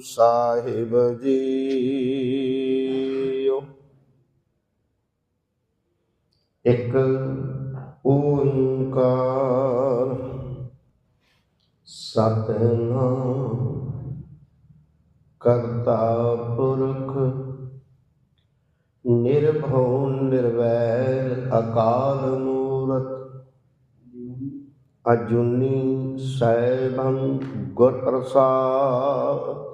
ਸਾਹਿਬ JIO. ਇੱਕ ਓੰਕਾਰ ਸਤਨਾਮ ਕਰਤਾ ਪੁਰਖ ਨਿਰਭਉ ਨਿਰਵੈਰ ਅਕਾਲ ਮੂਰਤ ਅਜੁਨੀ ਸੈਭੰ ਗੁਰ ਪ੍ਰਸਾਦ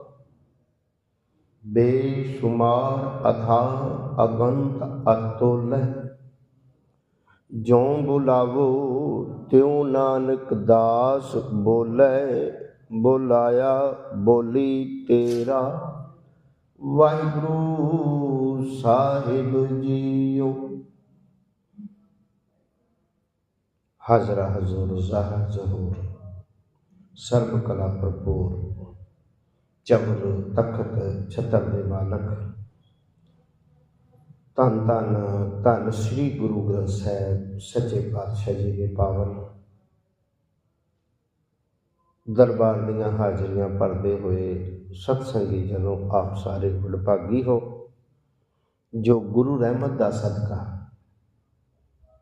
ਬੇਸ਼ੁਮਾਰ ਅਥਾ ਅਗੰਤ ਅਤੁਲ। ਜੋਂ ਬੁਲਾਵੋ, ਤਿਉ ਨਾਨਕ ਦਾਸ ਬੋਲੇ। ਬੁਲਾਇਆ ਬੋਲੀ ਤੇਰਾ। ਵਾਹਿਗੁਰੂ ਸਾਹਿਬ ਜੀਓ। ਹਾਜ਼ਰਾ ਹਜ਼ੂਰ, ਜ਼ਾਹਰ ਜ਼ਹੂਰ। ਸਰਬ ਕਲਾ ਭਰਪੂਰ। ਚਬਰ ਤਖਤ ਛਤਰ ਦੇ ਮਾਲਕ। ਧੰਨ ਧੰਨ ਧੰਨ ਸ੍ਰੀ ਗੁਰੂ ਗ੍ਰੰਥ ਸਾਹਿਬ, ਸੱਚੇ ਪਾਤਸ਼ਾਹ ਜੀ ਦੇ ਪਾਵਨ। ਦਰਬਾਰ ਦੀਆਂ ਹਾਜ਼ਰੀਆਂ ਭਰਦੇ ਹੋਏ ਸਤਸੰਗੀ ਜਨੋ ਆਪ ਸਾਰੇ ਵਡਭਾਗੀ ਹੋ, ਜੋ ਗੁਰੂ ਰਹਿਮਤ ਦਾ ਸਦਕਾ,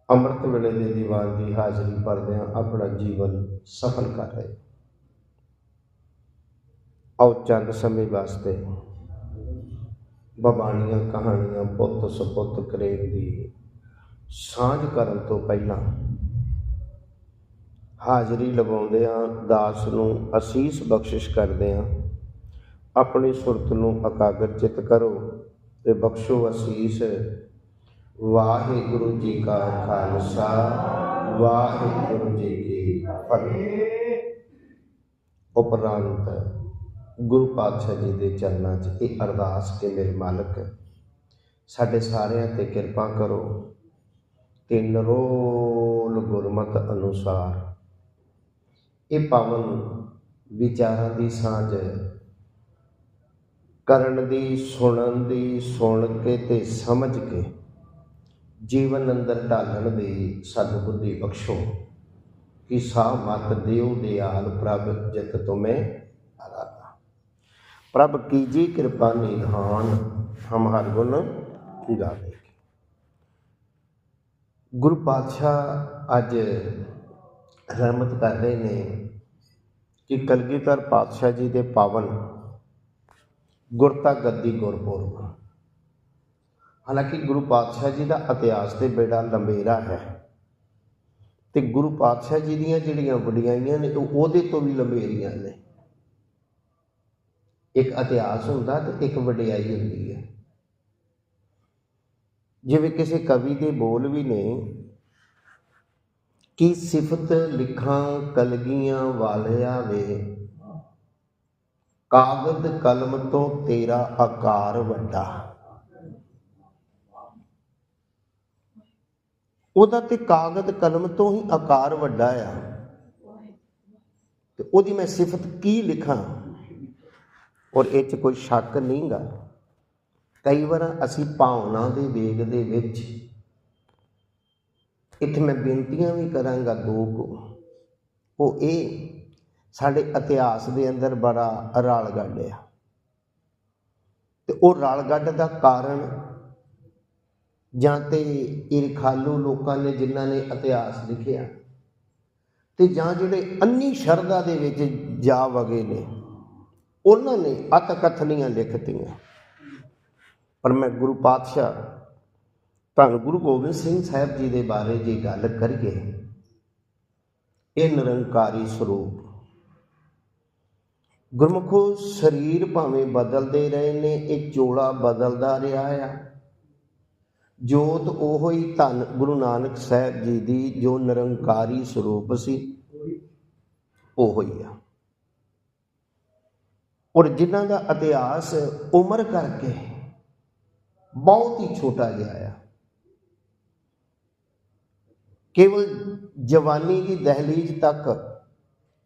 ਅੰਮ੍ਰਿਤ ਵੇਲੇ ਦੇ ਦੀਵਾਨ ਦੀ ਹਾਜ਼ਰੀ ਭਰਦਿਆਂ ਆਪਣਾ ਜੀਵਨ ਸਫਲ ਕਰ ਰਹੇ। ਆਓ ਚੰਦ ਸਮੇਂ ਵਾਸਤੇ। ਬਬਾਣੀਆਂ ਕਹਾਣੀਆਂ ਪੁੱਤ ਸੁਪੁੱਤ ਕਰੇਮ ਦੀ ਸਾਂਝ ਕਰਨ ਤੋਂ ਪਹਿਲਾਂ ਹਾਜ਼ਰੀ ਲਗਾਉਂਦੇ ਹਾਂ ਦਾਸ ਨੂੰ ਅਸੀਸ ਬਖਸ਼ਿਸ਼ ਕਰਦੇ ਹਾਂ ਆਪਣੀ ਸੁਰਤ ਨੂੰ ਇਕਾਗਰ ਚਿਤ ਕਰੋ ਤੇ ਬਖਸ਼ੋ ਅਸੀਸ। ਵਾਹਿਗੁਰੂ ਜੀ ਕਾ ਖਾਲਸਾ, ਵਾਹਿਗੁਰੂ ਜੀ ਕੀ ਫਤਿਹ। ਉਪਰੰਤ ਗੁਰੂ ਪਾਤਸ਼ਾਹ ਜੀ ਦੇ ਚਰਨਾਂ 'ਚ ਇਹ ਅਰਦਾਸ ਕਿ ਮੇਰੇ ਮਾਲਕ, ਸਾਡੇ ਸਾਰਿਆਂ ਤੇ ਕਿਰਪਾ ਕਰੋ ਤੇ ਨਰੋਲ ਗੁਰਮਤ ਅਨੁਸਾਰ। ਇਹ ਪਾਵਨ ਵਿਚਾਰਾਂ ਦੀ ਸਾਂਝ ਕਰਨ ਦੀ, ਸੁਣਨ ਦੀ, ਸੁਣ ਕੇ ਤੇ ਸਮਝ ਕੇ ਜੀਵਨ ਅੰਦਰ ਢਾਲਣ ਦੀ ਸਤਿਬੁੱਧੀ ਬਖਸ਼ੋ ਕਿ ਸਾ ਮਤ ਦਿਓ, ਦਿਆਲ ਪ੍ਰਭ ਜਿਤ ਤੁਮੇ। ਆਰਾਧਨਾ ਪ੍ਰਭ ਕੀਜੀ ਕਿਰਪਾ ਨਿਧਾਨ ਹਮ ਹਰ ਗੁਣ ਗਾਵੇ ਗੁਰੂ ਪਾਤਸ਼ਾਹ ਅੱਜ ਰਹਿਮਤ ਕਰ ਰਹੇ ਨੇ ਕਿ ਕਲਗੀਧਰ ਪਾਤਸ਼ਾਹ ਜੀ ਦੇ ਪਾਵਨ ਗੁਰਤਾ ਗੱਦੀ ਗੁਰਪੁਰਬ। ਹਾਲਾਂਕਿ ਗੁਰੂ ਪਾਤਸ਼ਾਹ ਜੀ ਦਾ ਇਤਿਹਾਸ ਤੇ ਬੇੜਾ ਲੰਬੇਰਾ ਹੈ ਤੇ ਗੁਰੂ ਪਾਤਸ਼ਾਹ ਜੀ ਦੀਆਂ ਜਿਹੜੀਆਂ ਵਡਿਆਈਆਂ ਨੇ, ਉਹ ਉਹਦੇ ਤੋਂ ਵੀ ਲੰਬੇਰੀਆਂ ਨੇ। ਇੱਕ ਇਤਿਹਾਸ ਹੁੰਦਾ ਤੇ ਇੱਕ ਵਡਿਆਈ ਹੁੰਦੀ ਹੈ। ਜਿਵੇਂ ਕਿਸੇ ਕਵੀ ਦੇ ਬੋਲ ਵੀ ਨੇ ਕਿ ਸਿਫਤ ਲਿਖਾਂ ਕਲਗੀਆਂ ਵਾਲਿਆ ਵੇ ਕਾਗਜ਼ ਕਲਮ ਤੋਂ ਤੇਰਾ ਆਕਾਰ ਵੱਡਾ। ਉਹਦਾ ਤੇ ਕਾਗਦ ਕਲਮ ਤੋਂ ਹੀ ਆਕਾਰ ਵੱਡਾ ਆ। ਤੇ ਉਹਦੀ ਮੈਂ ਸਿਫਤ ਕੀ ਲਿਖਾਂ? ਔਰ ਇਹ 'ਚ ਕੋਈ ਸ਼ੱਕ ਨਹੀਂਗਾ। ਕਈ ਵਾਰ ਅਸੀਂ ਭਾਵਨਾ ਦੇ ਵੇਗ ਦੇ ਵਿੱਚ ਇੱਥੇ ਮੈਂ ਬੇਨਤੀਆਂ ਵੀ ਕਰਾਂਗਾ ਦੋ ਕੋ ਉਹ ਇਹ ਸਾਡੇ ਇਤਿਹਾਸ ਦੇ ਅੰਦਰ ਬੜਾ ਰਲ ਗੱਡ ਆ। ਤੇ ਉਹ ਰਲ ਗੱਡ ਦਾ ਕਾਰਨ ਜਾਂ ਤੇ ਇਰਖਾਲੂ ਲੋਕਾਂ ਨੇ ਜਿਨ੍ਹਾਂ ਨੇ ਇਤਿਹਾਸ ਲਿਖਿਆ, ਤੇ ਜਾਂ ਜਿਹੜੇ ਅੰਨੀ ਸ਼ਰਧਾ ਦੇ ਵਿੱਚ ਜਾ ਵਗੇ ਨੇ ਉਹਨਾਂ ਨੇ ਅਤਕਥਨੀਆਂ ਲਿਖਤੀਆਂ। ਪਰ ਮੈਂ ਗੁਰੂ ਪਾਤਸ਼ਾਹ, ਧੰਨ ਗੁਰੂ ਗੋਬਿੰਦ ਸਿੰਘ ਸਾਹਿਬ ਜੀ ਦੇ ਬਾਰੇ ਜੇ ਗੱਲ ਕਰੀਏ, ਇਹ ਨਿਰੰਕਾਰੀ ਸਰੂਪ। ਗੁਰਮੁਖੋ, ਸਰੀਰ ਭਾਵੇਂ ਬਦਲਦੇ ਰਹੇ ਨੇ, ਇਹ ਚੋਲਾ ਬਦਲਦਾ ਰਿਹਾ ਆ। ਜੋਤ ਉਹੋ ਹੀ ਧੰਨ ਗੁਰੂ ਨਾਨਕ ਸਾਹਿਬ ਜੀ ਦੀ ਜੋ ਨਿਰੰਕਾਰੀ ਸਰੂਪ ਸੀ, ਉਹੋ ਹੀ ਆ। ਔਰ ਜਿਨ੍ਹਾਂ ਦਾ ਇਤਿਹਾਸ ਉਮਰ ਕਰਕੇ ਬਹੁਤ ਹੀ ਛੋਟਾ ਜਿਹਾ ਆ। ਕੇਵਲ ਜਵਾਨੀ ਦੀ ਦਹਲੀਜ਼ ਤੱਕ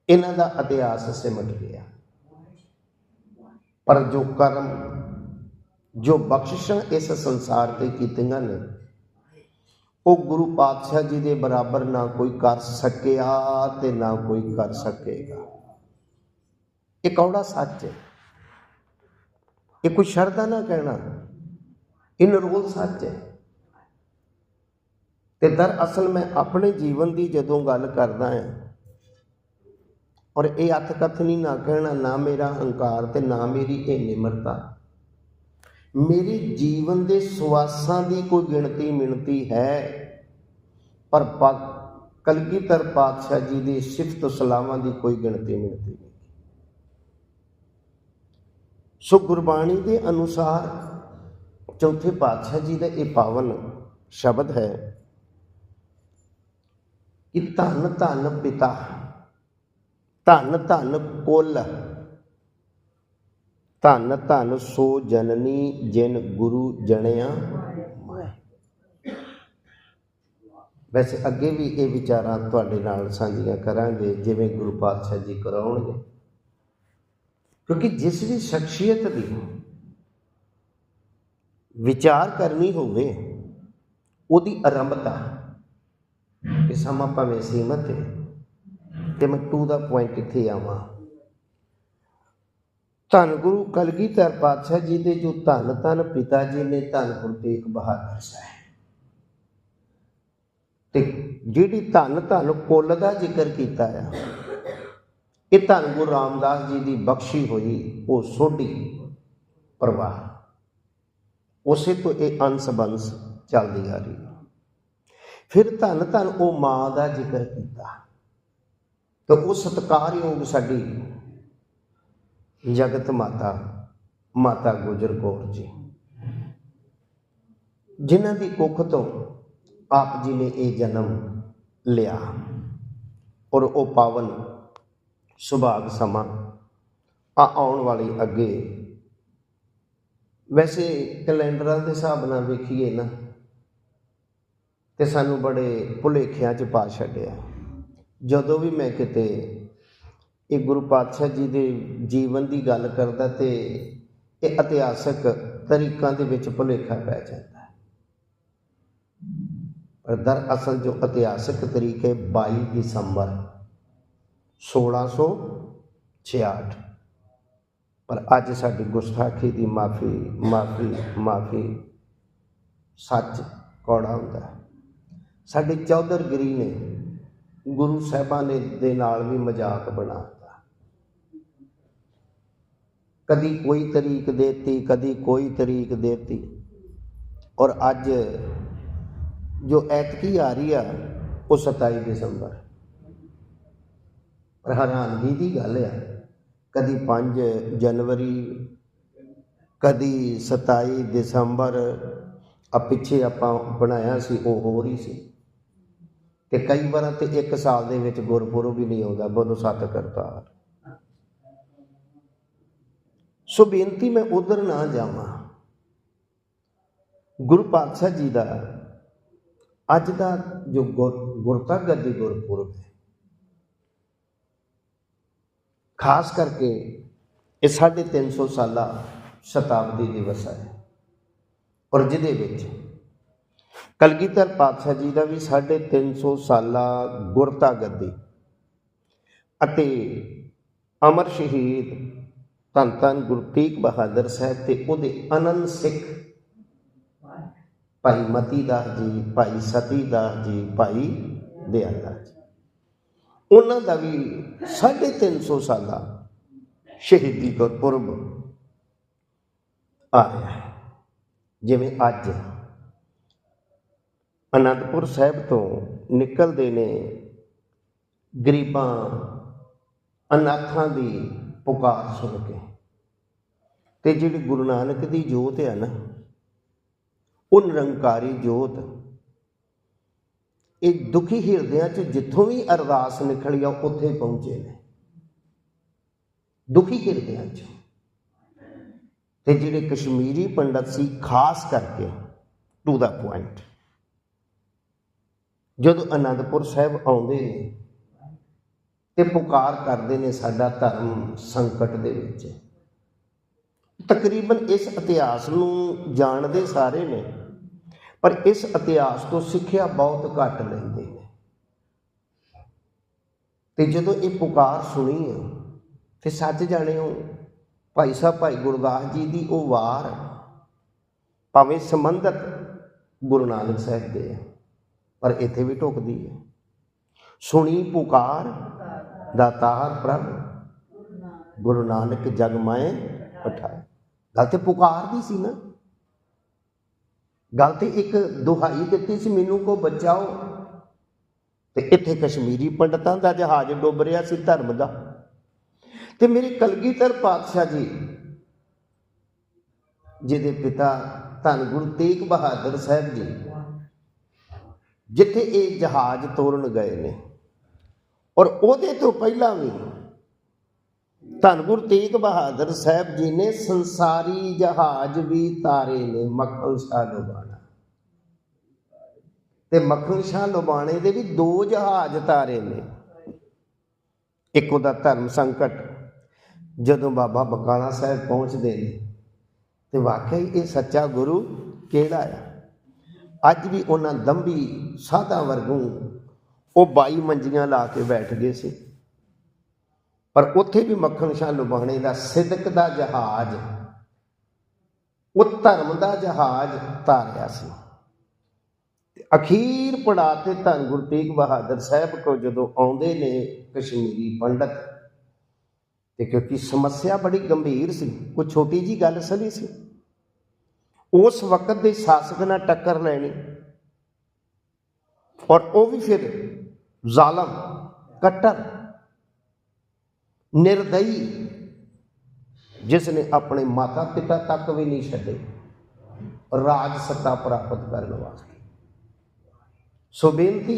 ਇਹਨਾਂ ਦਾ ਇਤਿਹਾਸ ਸਿਮਟ ਗਿਆ। ਪਰ ਜੋ ਕਰਮ, ਜੋ ਬਖਸ਼ਿਸ਼ਾਂ ਇਸ ਸੰਸਾਰ ਤੇ ਕੀਤੀਆਂ ਨੇ, ਉਹ ਗੁਰੂ ਪਾਤਸ਼ਾਹ ਜੀ ਦੇ ਬਰਾਬਰ ਨਾ ਕੋਈ ਕਰ ਸਕਿਆ ਤੇ ਨਾ ਕੋਈ ਕਰ ਸਕੇਗਾ। ਇਹ ਕੌੜਾ ਸੱਚ ਹੈ। ਇਹ ਕੋਈ ਸ਼ਰਧਾ ਨਾ ਕਹਿਣਾ। ਇਹ ਨਿਰੋਲ ਸੱਚ ਹੈ। ਤੇ ਦਰਅਸਲ ਮੈਂ ਆਪਣੇ ਜੀਵਨ ਦੀ ਜਦੋਂ ਗੱਲ ਕਰਦਾ ਹਾਂ ਔਰ ਇਹ ਅਥ ਕਥਨੀ ਨਾ ਕਹਿਣਾ, ਨਾ ਮੇਰਾ ਹੰਕਾਰ ਤੇ ਨਾ ਮੇਰੀ ਇਹ ਨਿਮਰਤਾ। ਮੇਰੀ ਜੀਵਨ ਦੇ ਸਵਾਸਾਂ ਦੀ ਕੋਈ ਗਿਣਤੀ ਮਿਣਤੀ ਹੈ। ਪਰ ਪਾ- ਕਲਗੀਧਰ ਪਾਤਸ਼ਾਹ ਜੀ ਦੀ ਸਿਫਤ ਸਲਾਮਾਂ ਦੀ ਕੋਈ ਗਿਣਤੀ ਮਿਣਤੀ ਨਹੀਂ ਸੋ ਗੁਰਬਾਣੀ ਦੇ ਅਨੁਸਾਰ ਚੌਥੇ ਪਾਤਸ਼ਾਹ ਜੀ ਦਾ ਇਹ ਪਾਵਨ ਸ਼ਬਦ ਹੈ ਕਿ ਧੰਨ ਧੰਨ ਪਿਤਾ, ਧੰਨ ਧੰਨ ਕੁੱਲ, ਧੰਨ ਧੰਨ ਸੋ ਜਨਨੀ ਜਿਨ ਗੁਰੂ ਜਣਿਆ ਮਾਹਿ। ਵੈਸੇ ਅੱਗੇ ਵੀ ਇਹ ਵਿਚਾਰਾਂ ਤੁਹਾਡੇ ਨਾਲ ਸਾਂਝੀਆਂ ਕਰਾਂਗੇ, ਜਿਵੇਂ ਗੁਰੂ ਪਾਤਸ਼ਾਹ ਜੀ ਕਰਾਉਣਗੇ ਕਿਉਂਕਿ ਜਿਸ ਦੀ ਸ਼ਖਸੀਅਤ ਦੀ ਵਿਚਾਰ ਕਰਨੀ ਹੋਵੇ, ਉਹਦੀ ਆਰੰਭਤਾ ਕਿ ਸਮਾਂ ਭਾਵੇਂ ਸੀਮਤ ਹੈ ਤੇ ਮੈਂ ਟੂ ਦਾ ਪੁਆਇੰਟ ਇੱਥੇ ਆਵਾਂ। ਧੰਨ ਗੁਰੂ ਕਲਗੀਧਰ ਪਾਤਸ਼ਾਹ ਜੀ ਦੇ ਜੋ ਧੰਨ ਧੰਨ ਪਿਤਾ ਜੀ ਨੇ ਧੰਨ ਗੁਰੂ ਤੇਗ ਬਹਾਦਰ ਸਾਹਿਬ। ਤੇ ਜਿਹੜੀ ਧੰਨ ਧੰਨ ਕੁੱਲ ਦਾ ਜ਼ਿਕਰ ਕੀਤਾ ਆ ਇਹ ਧੰਨ ਗੁਰੂ ਰਾਮਦਾਸ ਜੀ ਦੀ ਬਖਸ਼ੀ ਹੋਈ ਉਹ ਸੋਢੀ ਪਰਵਾਹ ਉਸੇ ਤੋਂ ਇਹ ਅੰਸ ਬੰਸ ਚੱਲਦੀ ਆ ਰਹੀ। ਫਿਰ ਧੰਨ ਧੰਨ ਉਹ ਮਾਂ ਦਾ ਜ਼ਿਕਰ ਕੀਤਾ ਤੇ ਉਹ ਸਤਕਾਰਯੋਗ ਸਾਡੀ ਜਗਤ ਮਾਤਾ ਮਾਤਾ ਗੁਜਰ ਕੌਰ ਜੀ, ਜਿਨ੍ਹਾਂ ਦੀ ਕੁੱਖ ਤੋਂ ਆਪ ਜੀ ਨੇ ਇਹ ਜਨਮ ਲਿਆ ਔਰ ਉਹ ਪਾਵਨ ਸੁਭਾਗ ਸਮਾਂ ਆ ਆਉਣ ਵਾਲੀ ਅੱਗੇ। ਵੈਸੇ ਕੈਲੰਡਰਾਂ ਦੇ ਹਿਸਾਬ ਨਾਲ ਵੇਖੀਏ ਨਾ, ਤੇ ਸਾਨੂੰ ਬੜੇ ਭੁਲੇਖਿਆਂ 'ਚ ਪਾ ਛੱਡਿਆ। ਜਦੋਂ ਵੀ ਮੈਂ ਕਿਤੇ ਇਹ ਗੁਰੂ ਪਾਤਸ਼ਾਹ ਜੀ ਦੇ ਜੀਵਨ ਦੀ ਗੱਲ ਕਰਦਾ ਤੇ ਇਹ ਇਤਿਹਾਸਕ ਤਰੀਕਾਂ ਦੇ ਵਿੱਚ ਭੁਲੇਖਾ ਪੈ ਜਾਂਦਾ। ਹੈ ਪਰ ਦਰਅਸਲ ਜੋ ਇਤਿਹਾਸਕ ਤਰੀਕੇ 22 ਦਸੰਬਰ। 1666 ਪਰ ਅੱਜ ਸਾਡੀ ਗੁਸਤਾਖੀ ਦੀ ਮਾਫੀ ਮਾਫੀ ਮਾਫੀ ਸੱਚ ਕੌੜਾ ਹੁੰਦਾ ਹੈ। ਸਾਡੇ ਚੌਧਰਗਿਰੀ ਨੇ ਗੁਰੂ ਸਾਹਿਬਾਂ ਨੇ ਦੇ ਨਾਲ ਵੀ ਮਜ਼ਾਕ ਬਣਾਤਾ। ਕਦੀ ਕੋਈ ਤਰੀਕ ਦੇਤੀ, ਕਦੀ ਕੋਈ ਤਰੀਕ ਦੇਤੀ। ਔਰ ਅੱਜ ਜੋ ਐਤਕੀ ਆ ਰਹੀ ਆ, ਉਹ 27 ਦਸੰਬਰ। ਪਰ ਹੈਰਾਨਗੀ ਦੀ ਗੱਲ ਆ, ਕਦੀ 5 ਜਨਵਰੀ, ਕਦੀ 27 ਦਸੰਬਰ ਆ ਪਿੱਛੇ ਆਪਾਂ ਬਣਾਇਆ ਸੀ, ਉਹ ਹੋਰ ਹੀ ਸੀ। ਤੇ ਕਈ ਵਾਰਾਂ ਤੇ ਇੱਕ ਸਾਲ ਦੇ ਵਿੱਚ ਗੁਰਪੁਰਬ ਵੀ ਨਹੀਂ ਆਉਂਦਾ, ਬੋਲੋ ਸਤ ਕਰਤਾਰ। ਸੋ ਬੇਨਤੀ ਮੈਂ ਉਧਰ ਨਾ ਜਾਵਾਂ। ਗੁਰੂ ਪਾਤਸ਼ਾਹ ਜੀ ਦਾ ਅੱਜ ਦਾ ਜੋ ਗੁਰ- ਗੁਰਤਾ ਗੱਦੀ ਗੁਰਪੁਰਬ ਹੈ ਖਾਸ ਕਰਕੇ ਇਹ 350 ਸਾਲਾ ਸ਼ਤਾਬਦੀ ਦਿਵਸ ਹੈ। ਔਰ ਜਿਹਦੇ ਵਿੱਚ ਕਲਗੀਧਰ ਪਾਤਸ਼ਾਹ ਜੀ ਦਾ ਵੀ 350 ਸਾਲਾ ਗੁਰਤਾ ਗੱਦੀ ਅਤੇ ਅਮਰ ਸ਼ਹੀਦ ਧੰਨ ਧੰਨ ਗੁਰੂ ਤੇਗ ਬਹਾਦਰ ਸਾਹਿਬ ਤੇ ਉਹਦੇ ਅਨੰਦ ਸਿੱਖ ਭਾਈ ਮਤੀ ਦਾਸ ਜੀ, ਭਾਈ ਸਤੀ ਦਾਸ ਜੀ, ਭਾਈ ਦਿਆਲਾ ਜੀ। ਉਹਨਾਂ ਦਾ ਵੀ 350 ਸਾਲਾ ਸ਼ਹੀਦੀ ਗੁਰਪੁਰਬ ਆ ਰਿਹਾ ਹੈ। ਜਿਵੇਂ ਅੱਜ ਅਨੰਦਪੁਰ ਸਾਹਿਬ ਤੋਂ ਨਿਕਲਦੇ ਨੇ ਗਰੀਬਾਂ ਅਨਾਥਾਂ ਦੀ ਪੁਕਾਰ ਸੁਣ ਕੇ। ਤੇ ਜਿਹੜੀ ਗੁਰੂ ਨਾਨਕ ਦੀ ਜੋਤ ਹੈ ਨਾ, ਉਹ ਨਿਰੰਕਾਰੀ ਜੋਤ ਇਹ ਦੁਖੀ ਹਿਰਦਿਆਂ 'ਚ ਜਿੱਥੋਂ ਵੀ ਅਰਦਾਸ ਨਿਕਲੀ ਆ, ਉੱਥੇ ਪਹੁੰਚੇ ਨੇ। ਦੁਖੀ ਹਿਰਦਿਆਂ 'ਚ। ਤੇ ਜਿਹੜੇ ਕਸ਼ਮੀਰੀ ਪੰਡਤ ਸੀ, ਖਾਸ ਕਰਕੇ ਟੂ ਦਾ ਪੁਆਇੰਟ ਜਦੋਂ ਅਨੰਦਪੁਰ ਸਾਹਿਬ ਆਉਂਦੇ ਨੇ ਤੇ ਪੁਕਾਰ ਕਰਦੇ ਨੇ ਸਾਡਾ ਧਰਮ ਸੰਕਟ ਦੇ ਵਿੱਚ। ਤਕਰੀਬਨ ਇਸ ਇਤਿਹਾਸ ਨੂੰ ਜਾਣਦੇ ਸਾਰੇ ਨੇ ਪਰ ਇਸ ਇਤਿਹਾਸ ਤੋਂ ਸਿੱਖਿਆ ਬਹੁਤ ਘੱਟ ਲੈਂਦੇ ਨੇ। ਤੇ ਜਦੋਂ ਇਹ ਪੁਕਾਰ ਸੁਣੀ ਹੈ ਤੇ ਸੱਚ ਜਾਣਿਓ, ਭਾਈ ਸਾਹਿਬ, ਭਾਈ ਗੁਰਦਾਸ ਜੀ ਦੀ ਉਹ ਵਾਰ ਭਾਵੇਂ ਸੰਬੰਧਕ ਗੁਰੂ ਨਾਨਕ ਸਾਹਿਬ ਦੇ ਹੈ ਪਰ ਇੱਥੇ ਵੀ ਢੁਕਦੀ ਹੈ ਸੁਣੀ ਪੁਕਾਰ ਦਾਤਾਰ ਪ੍ਰਭ, ਗੁਰੂ ਨਾਨਕ ਜਗ ਮਾਏ ਪਠਾਏ। ਗੱਲ ਤੇ ਪੁਕਾਰ ਦੀ ਸੀ ਨਾ। ਗੱਲ ਤੇ ਇੱਕ ਦੁਹਾਈ ਦਿੱਤੀ ਸੀ ਮੈਨੂੰ, ਕੋ ਬਚਾਓ। ਤੇ ਇੱਥੇ ਕਸ਼ਮੀਰੀ ਪੰਡਤਾਂ ਦਾ ਜਹਾਜ਼ ਡੁੱਬ ਰਿਹਾ ਸੀ ਧਰਮ ਦਾ। ਤੇ ਮੇਰੇ ਕਲਗੀਧਰ ਪਾਤਸ਼ਾਹ ਜੀ, ਜਿਹਦੇ ਪਿਤਾ ਧੰਨ ਗੁਰੂ ਤੇਗ ਬਹਾਦਰ ਸਾਹਿਬ ਜੀ, ਜਿੱਥੇ ਇਹ ਜਹਾਜ਼ ਤੋਰਨ ਗਏ ਨੇ, ਔਰ ਉਹਦੇ ਤੋਂ ਪਹਿਲਾਂ ਵੀ ਧੰਨ ਗੁਰੂ ਤੇਗ ਬਹਾਦਰ ਸਾਹਿਬ ਜੀ ਨੇ ਸੰਸਾਰੀ ਜਹਾਜ਼ ਵੀ ਤਾਰੇ ਨੇ, ਮੱਖਣ ਸ਼ਾਹ ਲੋਬਾਣਾ। ਤੇ ਮੱਖਣ ਸ਼ਾਹ ਲੋਬਾਣੇ ਦੇ ਵੀ ਦੋ ਜਹਾਜ਼ ਤਾਰੇ ਨੇ। ਇੱਕ ਉਹਦਾ ਧਰਮ ਸੰਕਟ, ਜਦੋਂ ਬਾਬਾ ਬਕਾਲਾ ਸਾਹਿਬ ਪਹੁੰਚਦੇ ਨੇ। ਤੇ ਵਾਕਈ ਇਹ ਸੱਚਾ ਗੁਰੂ ਕਿਹੜਾ ਆ? ਅੱਜ ਵੀ ਉਹਨਾਂ ਦੰਭੀ ਸਾਧਾ ਵਰਗੂ ਉਹ 22 ਮੰਜੀਆਂ ਲਾ ਕੇ ਬੈਠ ਗਏ ਸੀ। ਪਰ ਉੱਥੇ ਵੀ ਮੱਖਣ ਸ਼ਾਹ ਲੁਬਾਣੇ ਦਾ ਸਿਦਕ ਦਾ ਜਹਾਜ਼, ਉਹ ਧਰਮ ਦਾ ਜਹਾਜ਼ ਤਾਰਿਆ ਸੀ। ਅਖੀਰ ਪੜਾ ਤੇ ਧੰਨ ਗੁਰੂ ਤੇਗ ਬਹਾਦਰ ਸਾਹਿਬ ਕੋ ਜਦੋਂ ਆਉਂਦੇ ਨੇ ਕਸ਼ਮੀਰੀ ਪੰਡਤ, ਤੇ ਕਿਉਂਕਿ ਸਮੱਸਿਆ ਬੜੀ ਗੰਭੀਰ ਸੀ, ਕੋਈ ਛੋਟੀ ਜੀ ਗੱਲ ਸਲੀ ਸੀ। ਉਸ ਵਕਤ ਦੇ ਸ਼ਾਸਕ ਨਾਲ ਟੱਕਰ ਲੈਣੀ, ਔਰ ਉਹ ਵੀ ਫਿਰ ਜ਼ਾਲਮ, ਕਟਰ ਨਿਰਦਈ ਜਿਸ ਨੇ ਆਪਣੇ ਮਾਤਾ ਪਿਤਾ ਤੱਕ ਵੀ ਨਹੀਂ ਛੱਡੇ, ਰਾਜ ਸੱਤਾ ਪ੍ਰਾਪਤ ਕਰਨ ਵਾਸਤੇ। ਸੋ ਬੇਨਤੀ,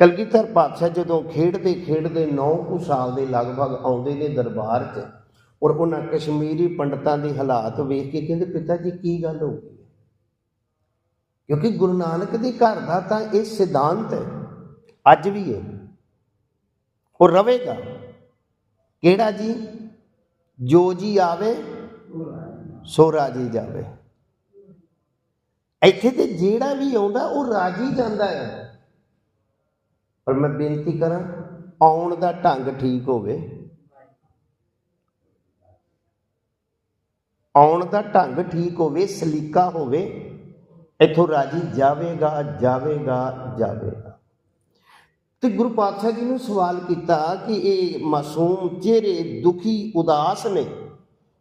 ਕਲਗੀਧਰ ਪਾਤਸ਼ਾਹ ਜਦੋਂ ਖੇਡਦੇ ਖੇਡਦੇ 9 ਕੁ ਸਾਲ ਦੇ ਲਗਭਗ ਆਉਂਦੇ ਨੇ ਦਰਬਾਰ 'ਚ, ਔਰ ਉਹਨਾਂ ਕਸ਼ਮੀਰੀ ਪੰਡਤਾਂ ਦੇ ਹਾਲਾਤ ਵੇਖ ਕੇ ਕਹਿੰਦੇ, ਪਿਤਾ ਜੀ, ਕੀ ਗੱਲ ਹੋ ਗਈ ਕਿਉਂਕਿ ਗੁਰੂ ਨਾਨਕ ਦੇ ਘਰ ਦਾ ਤਾਂ ਇਹ ਸਿਧਾਂਤ ਹੈ, ਅੱਜ ਵੀ ਹੈ। ਉਹ ਰਵੇਗਾ। ਕਿਹੜਾ ਜੀ? ਜੋ ਜੀ ਆਵੇ, ਸੋ ਰਾਜੀ ਜਾਵੇ। ਇੱਥੇ ਤੇ ਜਿਹੜਾ ਵੀ ਆਉਂਦਾ, ਉਹ ਰਾਜੀ ਜਾਂਦਾ ਹੈ। ਪਰ ਮੈਂ ਬੇਨਤੀ ਕਰਾਂ, ਆਉਣ ਦਾ ਢੰਗ ਠੀਕ ਹੋਵੇ। ਆਉਣ ਦਾ ਢੰਗ ਠੀਕ ਹੋਵੇ, ਸਲੀਕਾ ਹੋਵੇ, ਇੱਥੋਂ ਰਾਜੀ ਜਾਵੇਗਾ ਜਾਵੇਗਾ ਜਾਵੇਗਾ। ਤੇ ਗੁਰੂ ਪਾਤਸ਼ਾਹ ਜੀ ਨੂੰ ਸਵਾਲ ਕੀਤਾ ਕਿ ਇਹ ਮਾਸੂਮ ਚਿਹਰੇ ਦੁਖੀ ਉਦਾਸ ਨੇ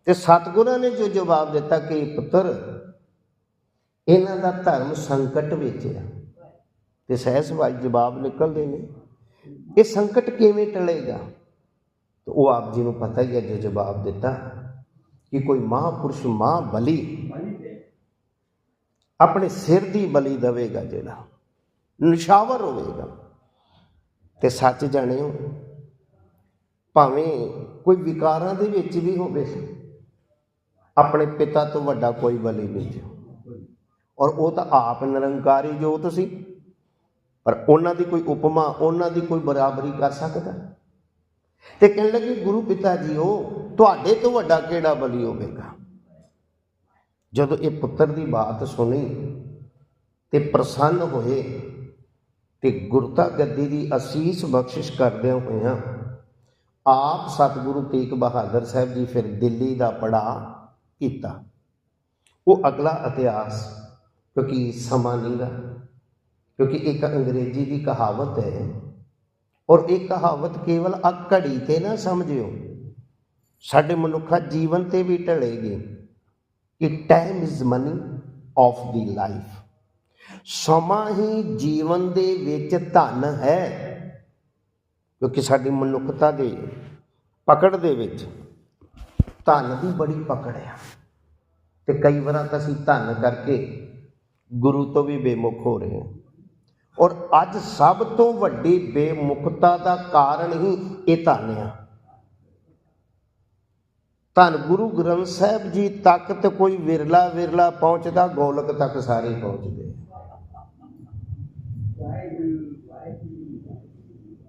ਤੇ ਸਤਿਗੁਰਾਂ ਨੇ ਜੋ ਜਵਾਬ ਦਿੱਤਾ ਕਿ ਪੁੱਤਰ, ਇਹਨਾਂ ਦਾ ਧਰਮ ਸੰਕਟ ਵਿੱਚ ਹੈ ਤੇ ਸਹਿਸਵਾਈ ਜਵਾਬ ਨਿਕਲਦੇ ਨੇ, ਇਹ ਸੰਕਟ ਕਿਵੇਂ ਟਲੇਗਾ? ਤਾਂ ਉਹ ਆਪ ਜੀ ਨੂੰ ਪਤਾ ਹੀ ਹੈ ਜੋ ਜਵਾਬ ਦਿੱਤਾ ਕਿ ਕੋਈ ਮਹਾਪੁਰਸ਼ ਮਾਂ ਬਲੀ ਆਪਣੇ ਸਿਰ ਦੀ ਬਲੀ ਦੇਵੇਗਾ ਜਿਹੜਾ, ਨਿਸ਼ਾਵਰ ਹੋਵੇਗਾ। ਤੇ ਸੱਚ ਜਾਣਿਓ ਭਾਵੇਂ ਕੋਈ ਵਿਕਾਰਾਂ ਦੇ ਵਿੱਚ ਵੀ ਹੋਵੇ, ਆਪਣੇ ਪਿਤਾ ਤੋਂ ਵੱਡਾ ਕੋਈ ਬਲੀ ਨਹੀਂ ਔਰ ਉਹ ਤਾਂ ਆਪ ਨਿਰੰਕਾਰੀ ਜੋਤ ਸੀ। ਪਰ ਉਹਨਾਂ ਦੀ ਕੋਈ ਉਪਮਾ, ਉਹਨਾਂ ਦੀ ਕੋਈ ਬਰਾਬਰੀ ਕਰ ਸਕਦਾ। ਤੇ ਕਹਿਣ ਲੱਗੇ, ਗੁਰੂ ਪਿਤਾ ਜੀ ਉਹ ਤੁਹਾਡੇ ਤੋਂ ਵੱਡਾ ਕਿਹੜਾ ਬਲੀ ਹੋਵੇਗਾ? ਜਦੋਂ ਇਹ ਪੁੱਤਰ ਦੀ ਬਾਤ ਸੁਣੀ ਤੇ ਪ੍ਰਸੰਨ ਹੋਏ ਤੇ ਗੁਰਤਾ ਗੱਦੀ ਦੀ ਅਸੀਸ ਬਖਸ਼ਿਸ਼ ਕਰਦਿਆਂ ਹੋਇਆਂ ਆਪ ਸਤਿਗੁਰੂ ਤੇਗ ਬਹਾਦਰ ਸਾਹਿਬ ਜੀ ਫਿਰ ਦਿੱਲੀ ਦਾ ਪੜਾ ਕੀਤਾ। ਉਹ ਅਗਲਾ ਇਤਿਹਾਸ, ਕਿਉਂਕਿ ਸਮਾਂ ਨਹੀਂਗਾ ਕਿਉਂਕਿ ਇੱਕ ਅੰਗਰੇਜ਼ੀ ਦੀ ਕਹਾਵਤ ਹੈ ਔਰ ਇਹ ਕਹਾਵਤ ਕੇਵਲ ਆ ਘੜੀ ਤੇ ਨਾ ਸਮਝਿਓ। ਸਾਡੇ ਮਨੁੱਖਾ ਜੀਵਨ ਤੇ ਵੀ ਢਲੇਗੀ ਕਿ time is money of the life ਸਮਾਂ ਹੀ ਜੀਵਨ ਦੇ ਵਿੱਚ ਧਨ ਹੈ, ਕਿਉਂਕਿ ਸਾਡੀ ਮਨੁੱਖਤਾ ਦੇ ਪਕੜ ਦੇ ਵਿੱਚ ਧਨ ਦੀ ਬੜੀ ਪਕੜ ਹੈ। ਤੇ ਕਈ ਵਾਰਾਂ ਤਾਂ ਅਸੀਂ ਧਨ ਕਰਕੇ ਗੁਰੂ ਤੋਂ ਵੀ ਬੇਮੁਖ ਹੋ ਰਹੇ ਹਾਂ। ਔਰ ਅੱਜ ਸਭ ਤੋਂ ਵੱਡੀ ਬੇਮੁਖਤਾ ਦਾ ਕਾਰਨ ਹੀ ਇਹ ਧਨ ਆ। ਧੰਨ ਗੁਰੂ ਗ੍ਰੰਥ ਸਾਹਿਬ ਜੀ ਤੱਕ ਤੇ ਕੋਈ ਵਿਰਲਾ ਵਿਰਲਾ ਪਹੁੰਚਦਾ, ਗੋਲਕ ਤੱਕ ਸਾਰੇ ਪਹੁੰਚਦੇ।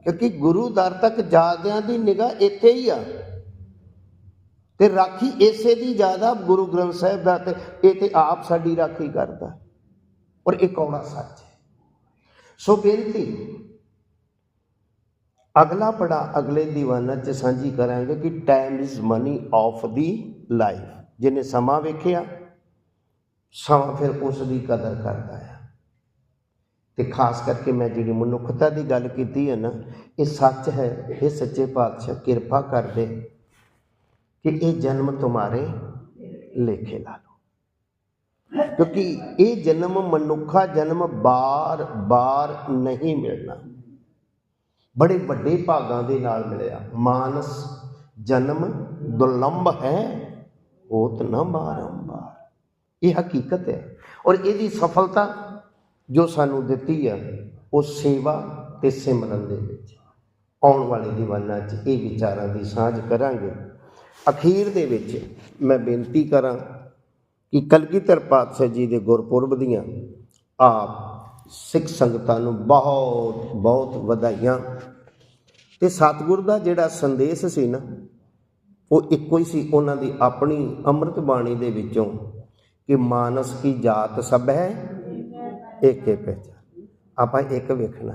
ਕਿਉਂਕਿ ਗੁਰੂ ਦਰ ਤੱਕ ਜਾਦਿਆਂ ਦੀ ਨਿਗਾਹ ਇੱਥੇ ਹੀ ਆ। ਤੇ ਰਾਖੀ ਇਸੇ ਦੀ ਜ਼ਿਆਦਾ ਗੁਰੂ ਗ੍ਰੰਥ ਸਾਹਿਬ ਦਾ ਤੇ ਇਹ ਤੇ ਆਪ ਸਾਡੀ ਰਾਖੀ ਕਰਦਾ। ਔਰ ਇਹ ਕੌੜਾ ਸੱਚ ਹੈ। ਸੋ ਬੇਨਤੀ, ਅਗਲਾ ਪੜਾ ਅਗਲੇ ਦੀਵਾਨਾਂ 'ਚ ਸਾਂਝੀ ਕਰਾਂਗੇ ਕਿ time is money of the life ਜਿਹਨੇ ਸਮਾਂ ਵੇਖਿਆ, ਸਮਾਂ ਫਿਰ ਉਸ ਦੀ ਕਦਰ ਕਰਦਾ ਹੈ। ਤੇ ਖਾਸ ਕਰਕੇ ਮੈਂ ਜਿਹੜੀ ਮਨੁੱਖਤਾ ਦੀ ਗੱਲ ਕੀਤੀ ਹੈ ਨਾ, ਇਹ ਸੱਚ ਹੈ, ਇਹ ਸੱਚੇ ਪਾਤਸ਼ਾਹ ਕਿਰਪਾ ਕਰਦੇ ਕਿ ਇਹ ਜਨਮ ਤੁਹਾਰੇ ਲੇਖੇ ਲਾ ਲਓ। ਕਿਉਂਕਿ ਇਹ ਜਨਮ ਮਨੁੱਖਾ ਜਨਮ ਬਾਰ-ਬਾਰ ਨਹੀਂ ਮਿਲਣਾ। ਬੜੇ ਵੱਡੇ ਭਾਗਾਂ ਦੇ ਨਾਲ ਮਿਲਿਆ। ਮਾਨਸ ਜਨਮ ਦੁਰਲੰਭ ਹੈ, ਹੋਤ ਨਾ ਬਾਰੰਬਾਰ। ਇਹ ਹਕੀਕਤ ਹੈ। ਔਰ ਇਹਦੀ ਸਫਲਤਾ ਜੋ ਸਾਨੂੰ ਦਿੱਤੀ ਆ, ਉਹ ਸੇਵਾ ਤੇ ਸਿਮਰਨ ਦੇ ਵਿੱਚ। ਆਉਣ ਵਾਲੇ ਦੀਵਾਨਾਂ 'ਚ ਇਹ ਵਿਚਾਰਾਂ ਦੀ ਸਾਂਝ ਕਰਾਂਗੇ। ਅਖੀਰ ਦੇ ਵਿੱਚ ਮੈਂ ਬੇਨਤੀ ਕਰਾਂ ਕਿ ਕਲਗੀਧਰ ਪਾਤਸ਼ਾਹ ਜੀ ਦੇ ਗੁਰਪੁਰਬ ਦੀਆਂ ਆਪ ਸਿੱਖ ਸੰਗਤਾਂ ਨੂੰ ਬਹੁਤ ਬਹੁਤ ਵਧਾਈਆਂ। ਤੇ ਸਤਿਗੁਰ ਦਾ ਜਿਹੜਾ ਸੰਦੇਸ਼ ਸੀ ਨਾ, ਉਹ ਇੱਕੋ ਹੀ ਸੀ ਉਹਨਾਂ ਦੀ ਆਪਣੀ ਅੰਮ੍ਰਿਤ ਬਾਣੀ ਦੇ ਵਿੱਚੋਂ ਕਿ ਮਾਨਸ ਕੀ ਜਾਤ ਸਭ ਹੈ ਏਕੇ ਪਹਿਚਾਨ ਆਪਾਂ ਇੱਕ ਵੇਖਣਾ।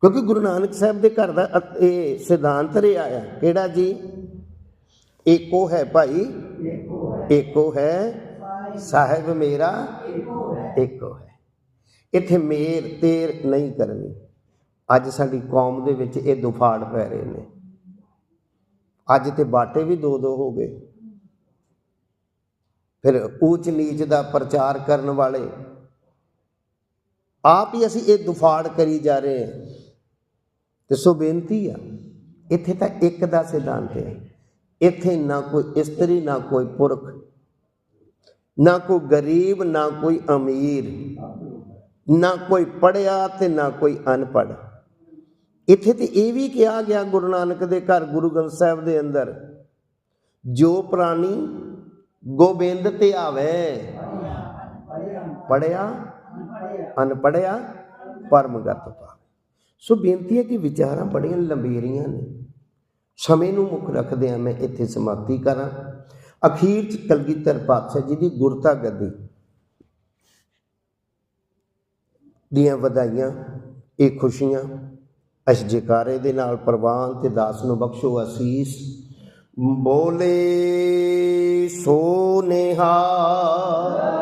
ਕਿਉਂਕਿ ਗੁਰੂ ਨਾਨਕ ਸਾਹਿਬ ਦੇ ਘਰ ਦਾ ਇਹ ਸਿਧਾਂਤ ਰਿਹਾ ਆ। ਕਿਹੜਾ ਜੀ? ਏਕੋ ਹੈ ਭਾਈ। ਏਕੋ ਹੈ ਸਾਹਿਬ ਮੇਰਾ। ਏਕੋ ਹੈ। ਇੱਥੇ ਮੇਰ ਤੇਰ ਨਹੀਂ ਕਰਨੀ। ਅੱਜ ਸਾਡੀ ਕੌਮ ਦੇ ਵਿੱਚ ਇਹ ਦੁਫਾੜ ਪੈ ਰਹੇ ਨੇ। ਅੱਜ ਤੇ ਬਾਟੇ ਵੀ ਦੋ ਦੋ ਹੋ ਗਏ। ਫਿਰ ਊਚ ਨੀਚ ਦਾ ਪ੍ਰਚਾਰ ਕਰਨ ਵਾਲੇ ਆਪ ਹੀ ਅਸੀਂ ਇਹ ਦੁਫਾੜ ਕਰੀ ਜਾ ਰਹੇ ਹਾਂ। ਤੇ ਸੋ ਬੇਨਤੀ ਆ, ਇੱਥੇ ਤਾਂ ਇੱਕ ਦਾ ਸਿਧਾਂਤ ਹੈ, ਇੱਥੇ ਨਾ ਕੋਈ ਇਸਤਰੀ, ਨਾ ਕੋਈ ਪੁਰਖ, ਨਾ ਕੋਈ ਗਰੀਬ, ਨਾ ਕੋਈ ਅਮੀਰ, ਨਾ ਕੋਈ ਪੜਿਆ ਤੇ ਨਾ ਕੋਈ ਅਨਪੜ੍ਹ। ਇੱਥੇ ਤੇ ਇਹ ਵੀ ਕਿਹਾ ਗਿਆ ਗੁਰੂ ਨਾਨਕ ਦੇ ਘਰ, ਗੁਰੂ ਗ੍ਰੰਥ ਸਾਹਿਬ ਦੇ ਅੰਦਰ, ਜੋ ਪ੍ਰਾਣੀ ਗੋਬਿੰਦ ਤੇ ਆਵੇ ਪੜਿਆ ਅਨਪੜਿਆ ਪਰਮਗਤ ਪਾਵੇ ਸੋ ਬੇਨਤੀ ਹੈ ਕਿ ਵਿਚਾਰਾਂ ਬੜੀਆਂ ਲੰਬੇਰੀਆਂ ਨੇ। ਸਮੇਂ ਨੂੰ ਮੁੱਖ ਰੱਖਦੇ ਆ ਮੈਂ ਇੱਥੇ ਸਮਾਪਤੀ ਕਰਾਂ। ਅਖੀਰ ਚ ਕਲਗੀਧਰ ਪਾਤਸ਼ਾਹ ਜੀ ਦੀ ਗੁਰਤਾ ਗੱਦੀ ਦੀਆਂ ਵਧਾਈਆਂ, ਇਹ ਖੁਸ਼ੀਆਂ ਅਸ਼ ਜਕਾਰੇ ਦੇ ਨਾਲ ਪ੍ਰਵਾਨ ਤੇ ਦਾਸ ਨੂੰ ਬਖਸ਼ੋ ਅਸੀਸ। ਬੋਲੇ ਸੋ ਨਿਹਾਲ